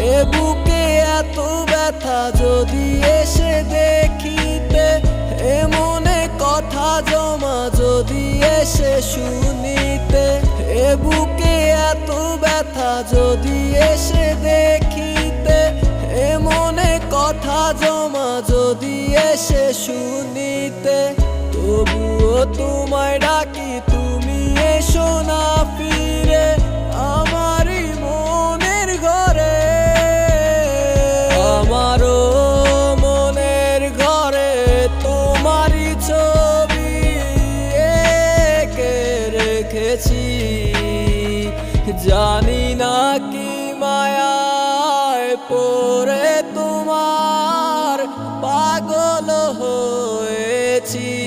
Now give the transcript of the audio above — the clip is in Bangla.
এ বুকে এত ব্যথা যদি এসে দেখিতে, এ মনে কথা জমা যদি এসে শুনিতে, এ বুকে এত ব্যথা যদি এসে দেখিতে, এ মনে কথা জমা যদি এসে শুনিতে, তবুও তোমায় ডাকি তুমি রেখেছি জানি না কি মায়ায় পরে তোমার পাগল হয়েছি।